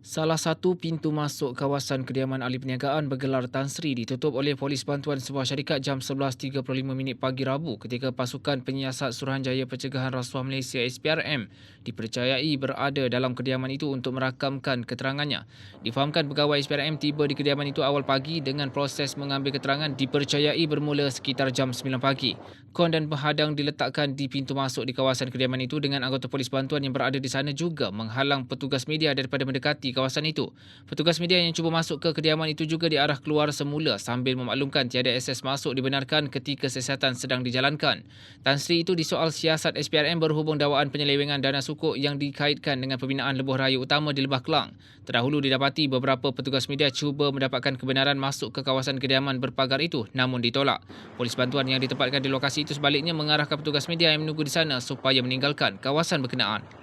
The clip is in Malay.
Salah satu pintu masuk kawasan kediaman ahli perniagaan bergelar Tan Sri ditutup oleh polis bantuan sebuah syarikat jam 11.35 minit pagi Rabu ketika pasukan penyiasat Suruhanjaya Pencegahan Rasuah Malaysia SPRM dipercayai berada dalam kediaman itu untuk merakamkan keterangannya. Difahamkan pegawai SPRM tiba di kediaman itu awal pagi dengan proses mengambil keterangan dipercayai bermula sekitar jam 9 pagi. Kon dan penghadang diletakkan di pintu masuk di kawasan kediaman itu dengan anggota polis bantuan yang berada di sana juga menghalang petugas media daripada mendekati kawasan itu. Petugas media yang cuba masuk ke kediaman itu juga diarah keluar semula sambil memaklumkan tiada akses masuk dibenarkan ketika siasatan sedang dijalankan. Tan Sri itu disoal siasat SPRM berhubung dakwaan penyelewengan dana sukuk yang dikaitkan dengan pembinaan lebuh raya utama di Lebah Kelang. Terdahulu didapati beberapa petugas media cuba mendapatkan kebenaran masuk ke kawasan kediaman berpagar itu namun ditolak. Polis bantuan yang ditempatkan di lokasi itu sebaliknya mengarahkan petugas media yang menunggu di sana supaya meninggalkan kawasan berkenaan.